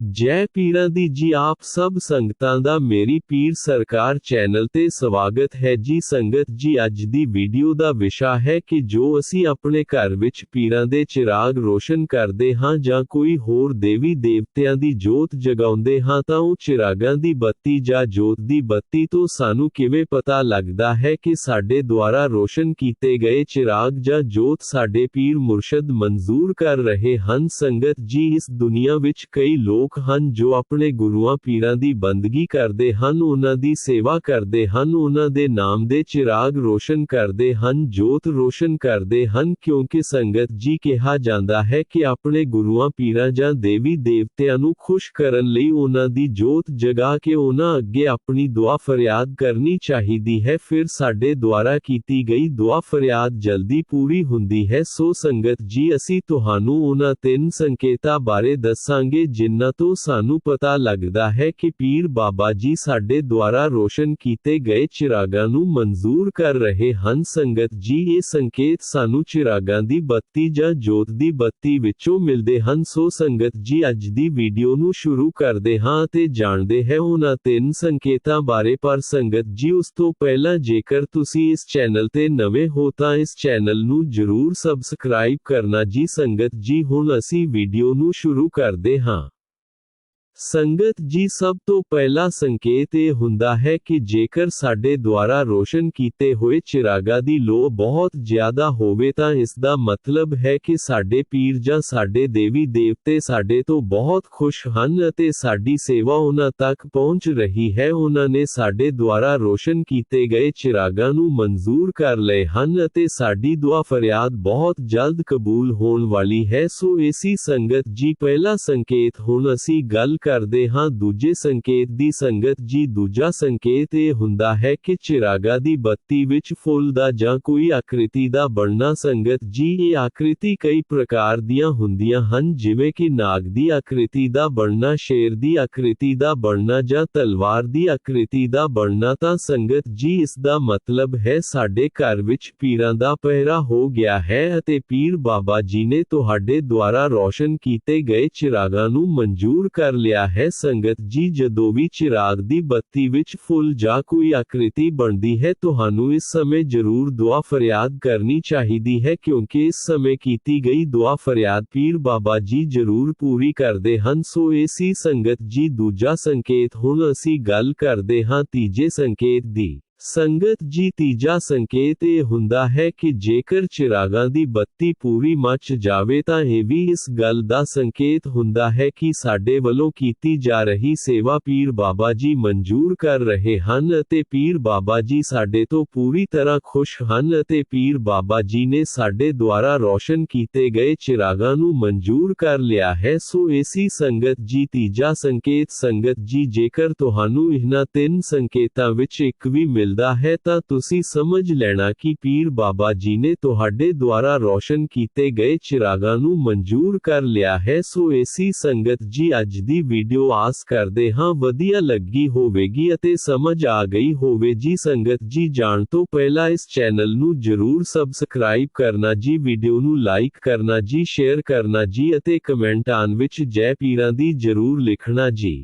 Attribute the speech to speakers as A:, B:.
A: ਜੈ ਪੀਰਾਂ ਦੀ ਜੀ ਆਪ ਸਭ ਸੰਗਤਾਂ ਦਾ ਮੇਰੀ ਪੀਰ ਸਰਕਾਰ ਚੈਨਲ ਤੇ ਸਵਾਗਤ ਹੈ ਜੀ ਸੰਗਤ ਜੀ ਅੱਜ ਦੀ ਵੀਡੀਓ ਦਾ ਵਿਸ਼ਾ ਹੈ ਕਿ ਜੋ ਅਸੀਂ ਆਪਣੇ ਘਰ ਵਿੱਚ ਪੀਰਾਂ ਦੇ ਚਿਰਾਗ ਰੋਸ਼ਨ ਕਰਦੇ ਹਾਂ ਜਾਂ ਕੋਈ ਹੋਰ ਦੇਵੀ ਦੇਵਤਿਆਂ ਦੀ ਜੋਤ ਜਗਾਉਂਦੇ ਹਾਂ ਤਾਂ ਉਹ ਚਿਰਾਗਾਂ ਦੀ ਬੱਤੀ ਜਾਂ ਜੋਤ ਦੀ ਬੱਤੀ ਤੋਂ ਸਾਨੂੰ ਕਿਵੇਂ ਪਤਾ ਲੱਗਦਾ ਹੈ ਕਿ ਸਾਡੇ ਦੁਆਰਾ ਰੋਸ਼ਨ ਕੀਤੇ ਗਏ ਚਿਰਾਗ ਜਾਂ ਜੋਤ ਸਾਡੇ ਪੀਰ ਮੁਰਸ਼ਦ ਮਨਜ਼ੂਰ ਕਰ ਰਹੇ ਹਨ ਸੰਗਤ ਜੀ ਇਸ ਦੁਨੀਆ ਵਿੱਚ ਕਈ ਲੋਕ ਹਨ ਜੋ ਆਪਣੇ ਗੁਰੂਆਂ ਪੀਰਾਂ ਦੀ ਬੰਦਗੀ ਕਰਦੇ ਹਨ ਉਹਨਾਂ ਦੀ ਸੇਵਾ ਕਰਦੇ ਹਨ ਉਹਨਾਂ ਦੇ ਨਾਮ ਦੇ ਚਿਰਾਗ ਰੋਸ਼ਨ ਕਰਦੇ ਹਨ ਜੋਤ ਰੋਸ਼ਨ ਕਰਦੇ ਹਨ ਕਿਉਂਕਿ ਸੰਗਤ ਜੀ ਕਿਹਾ ਜਾਂਦਾ ਹੈ ਕਿ ਆਪਣੇ ਗੁਰੂਆਂ ਪੀਰਾਂ ਜਾਂ ਦੇਵੀ ਦੇਵਤਿਆਂ ਨੂੰ ਖੁਸ਼ ਕਰਨ ਲਈ ਉਹਨਾਂ ਦੀ ਜੋਤ ਜਗਾ ਕੇ ਉਹਨਾਂ ਅੱਗੇ ਆਪਣੀ ਦੁਆ ਫਰਿਆਦ ਕਰਨੀ ਚਾਹੀਦੀ ਹੈ ਫਿਰ ਸਾਡੇ ਦੁਆਰਾ ਕੀਤੀ ਗਈ ਦੁਆ ਫਰਿਆਦ ਜਲਦੀ ਪੂਰੀ ਹੁੰਦੀ ਹੈ ਸੋ ਸੰਗਤ ਜੀ ਅਸੀਂ ਤੁਹਾਨੂੰ ਉਹਨਾਂ ਤਿੰਨ ਸੰਕੇਤਾਂ ਬਾਰੇ ਦੱਸਾਂਗੇ ਜਿਨ੍ਹਾਂ ਤੋਂ ਸਾਨੂੰ ਪਤਾ ਲੱਗਦਾ ਹੈ ਕਿ ਪੀਰ ਬਾਬਾ ਜੀ ਸਾਡੇ ਦੁਆਰਾ ਰੋਸ਼ਨ ਕੀਤੇ ਗਏ ਚਿਰਾਗਾਂ ਨੂੰ ਮਨਜ਼ੂਰ ਕਰ ਰਹੇ ਹਨ ਸੰਗਤ ਜੀ ਇਹ ਸੰਕੇਤ ਸਾਨੂੰ ਚਿਰਾਗਾਂ ਦੀ ਬੱਤੀ ਜਾਂ ਜੋਤ ਦੀ ਬੱਤੀ ਵਿੱਚੋਂ ਮਿਲਦੇ ਹਨ ਸੋ ਸੰਗਤ ਜੀ ਅੱਜ ਦੀ ਵੀਡੀਓ ਨੂੰ ਸ਼ੁਰੂ ਕਰਦੇ ਹਾਂ ਅਤੇ ਜਾਣਦੇ ਹੈ ਉਹਨਾਂ ਤਿੰਨ ਸੰਕੇਤਾਂ ਬਾਰੇ ਪਰ ਸੰਗਤ ਜੀ ਉਸ ਤੋਂ ਪਹਿਲਾਂ ਜੇਕਰ ਤੁਸੀਂ ਇਸ ਚੈਨਲ ਤੇ ਨਵੇਂ ਹੋ ਤਾਂ ਇਸ ਚੈਨਲ ਨੂੰ ਜਰੂਰ ਸਬਸਕ੍ਰਾਈਬ ਕਰਨਾ ਜੀ ਸੰਗਤ ਜੀ ਹੁਣ ਅਸੀਂ ਵੀਡੀਓ ਨੂੰ ਸ਼ੁਰੂ ਕਰਦੇ ਹਾਂ ਸੰਗਤ ਜੀ ਸਭ ਤੋਂ ਪਹਿਲਾ ਸੰਕੇਤ ਇਹ ਹੁੰਦਾ ਹੈ ਕਿ ਜੇਕਰ ਸਾਡੇ ਦੁਆਰਾ ਰੋਸ਼ਨ ਕੀਤੇ ਹੋਏ ਚਿਰਾਗਾਂ ਦੀ ਲੋ ਬਹੁਤ ਜ਼ਿਆਦਾ ਹੋਵੇ ਤਾਂ ਇਸ ਦਾ ਮਤਲਬ ਹੈ ਕਿ ਸਾਡੇ ਪੀਰ ਜਾਂ ਸਾਡੇ ਦੇਵੀ ਦੇਵਤੇ ਸਾਡੇ ਤੋਂ ਬਹੁਤ ਖੁਸ਼ ਹਨ ਅਤੇ ਸਾਡੀ ਸੇਵਾ ਉਹਨਾਂ ਤੱਕ ਪਹੁੰਚ ਰਹੀ ਹੈ ਉਹਨਾਂ ਨੇ ਸਾਡੇ ਦੁਆਰਾ ਰੋਸ਼ਨ ਕੀਤੇ ਗਏ ਚਿਰਾਗਾਂ ਨੂੰ ਮਨਜ਼ੂਰ ਕਰ ਲਏ ਹਨ ਅਤੇ ਸਾਡੀ ਦੁਆ ਫਰਿਆਦ ਬਹੁਤ ਜਲਦ ਕਬੂਲ ਹੋਣ ਵਾਲੀ ਹੈ ਸੋ ਏਸੀ ਸੰਗਤ ਜੀ ਪਹਿਲਾ ਸੰਕੇਤ ਹੁਣ ਅਸੀਂ ਗੱਲ ਕਰਦੇ ਹਾਂ ਦੂਜੇ ਸੰਕੇਤ ਦੀ ਸੰਗਤ ਜੀ ਦੂਜਾ ਸੰਕੇਤ ਇਹ ਹੁੰਦਾ ਹੈ ਕਿ ਚਿਰਾਗਾ ਦੀ ਬੱਤੀ ਵਿੱਚ ਫੁੱਲ ਦਾ ਜਾਂ ਕੋਈ ਆਕ੍ਰਿਤੀ ਦਾ ਬਣਨਾ ਸੰਗਤ ਜੀ ਇਹ ਆਕ੍ਰਿਤੀ ਕਈ ਪ੍ਰਕਾਰ ਦੀਆਂ ਹੁੰਦੀਆਂ ਹਨ ਜਿਵੇਂ ਕਿ ਨਾਗ ਦੀ ਆਕ੍ਰਿਤੀ ਦਾ ਬਣਨਾ ਸ਼ੇਰ ਦੀ ਆਕ੍ਰਿਤੀ ਦਾ ਬਣਨਾ ਜਾਂ ਤਲਵਾਰ ਦੀ ਆਕ੍ਰਿਤੀ ਦਾ ਬਣਨਾ ਤਾਂ ਸੰਗਤ ਜੀ ਇਸ ਦਾ ਮਤਲਬ ਹੈ ਸਾਡੇ ਘਰ ਵਿੱਚ ਪੀਰਾਂ ਦਾ ਪਹਿਰਾ ਹੋ ਗਿਆ ਹੈ ਅਤੇ ਪੀਰ ਬਾਬਾ ਜੀ ਨੇ ਤੁਹਾਡੇ ਦੁਆਰਾ ਰੋਸ਼ਨ ਕੀਤੇ ਗਏ ਚਿਰਾਗਾਂ ਨੂੰ ਮਨਜ਼ੂਰ ਕਰ ਲਿਆ ਹੈ ਸੰਗਤ ਜੀ ਜਦੋਂ ਵੀ ਚਿਰਾਗ ਦੀ ਬੱਤੀ ਵਿੱਚ ਫੁੱਲ ਜਾਂ ਕੋਈ ਆਕ੍ਰਿਤੀ ਬਣਦੀ ਹੈ ਤੁਹਾਨੂੰ ਇਸ ਸਮੇਂ ਜ਼ਰੂਰ ਦੁਆ ਫਰਿਆਦ ਕਰਨੀ ਚਾਹੀਦੀ ਹੈ ਕਿਉਂਕਿ ਇਸ ਸਮੇਂ ਕੀਤੀ ਗਈ ਦੁਆ ਫਰਿਆਦ ਪੀਰ ਬਾਬਾ ਜੀ ਜ਼ਰੂਰ ਪੂਰੀ ਕਰਦੇ ਹਨ ਸੋ ਇਹ ਸੀ ਸੰਗਤ ਜੀ ਦੂਜਾ ਸੰਕੇਤ ਹੁਣ ਅਸੀਂ ਗੱਲ ਕਰਦੇ ਹਾਂ ਤੀਜੇ ਸੰਕੇਤ ਦੀ ਸੰਗਤ ਜੀ ਤੀਜਾ ਸੰਕੇਤ ਇਹ ਹੁੰਦਾ ਹੈ ਕਿ ਜੇਕਰ ਚਿਰਾਗਾਂ ਦੀ ਬੱਤੀ ਪੂਰੀ ਮੱਚ ਜਾਵੇ ਤਾਂ ਇਹ ਵੀ ਇਸ ਗੱਲ ਦਾ ਸੰਕੇਤ ਹੁੰਦਾ ਹੈ ਕਿ ਸਾਡੇ ਵੱਲੋਂ ਕੀਤੀ ਜਾ ਰਹੀ ਸੇਵਾ ਪੀਰ ਬਾਬਾ ਜੀ ਮਨਜ਼ੂਰ ਕਰ ਰਹੇ ਹਨ ਅਤੇ ਪੀਰ ਬਾਬਾ ਜੀ ਸਾਡੇ ਤੋਂ ਪੂਰੀ ਤਰ੍ਹਾਂ ਖੁਸ਼ ਹਨ ਅਤੇ ਪੀਰ ਬਾਬਾ ਜੀ ਨੇ ਸਾਡੇ ਦੁਆਰਾ ਰੋਸ਼ਨ ਕੀਤੇ ਗਏ ਚਿਰਾਗਾਂ ਨੂੰ ਮਨਜ਼ੂਰ ਕਰ ਲਿਆ ਹੈ ਸੋ ਏਸੀ ਸੰਗਤ ਜੀ ਤੀਜਾ ਸੰਕੇਤ ਸੰਗਤ ਜੀ ਜੇਕਰ ਤੁਹਾਨੂੰ ਇਹਨਾਂ ਤਿੰਨ ਸੰਕੇਤਾਂ ਵਿੱਚ ਇੱਕ ਵੀ ਮਿਲ ਮਿਲਦਾ ਹੈ ਤਾਂ ਤੁਸੀਂ ਸਮਝ ਲੈਣਾ ਕਿ ਪੀਰ ਬਾਬਾ ਜੀ ਨੇ ਤੁਹਾਡੇ ਦੁਆਰਾ ਰੋਸ਼ਨ ਕੀਤੇ ਗਏ ਚਿਰਾਗਾਂ ਨੂੰ ਮਨਜ਼ੂਰ ਕਰ ਲਿਆ ਹੈ ਸੋ ਏਸੀ ਸੰਗਤ ਜੀ ਅੱਜ ਦੀ ਵੀਡੀਓ ਆਸ ਕਰਦੇ ਹਾਂ ਵਧੀਆ ਲੱਗੀ ਹੋਵੇਗੀ ਅਤੇ ਸਮਝ ਆ ਗਈ ਹੋਵੇ ਜੀ ਸੰਗਤ ਜੀ ਜਾਣ ਤੋਂ ਪਹਿਲਾਂ ਇਸ ਚੈਨਲ ਨੂੰ ਜਰੂਰ ਸਬਸਕ੍ਰਾਈਬ ਕਰਨਾ ਜੀ ਵੀਡੀਓ ਨੂੰ ਲਾਈਕ ਕਰਨਾ ਜੀ ਸ਼ੇਅਰ ਕਰਨਾ ਜੀ ਅਤੇ ਕਮੈਂਟ ਆਨ ਵਿੱਚ ਜੈ ਪੀਰਾਂ ਦੀ ਜਰੂਰ ਲਿਖਣਾ ਜੀ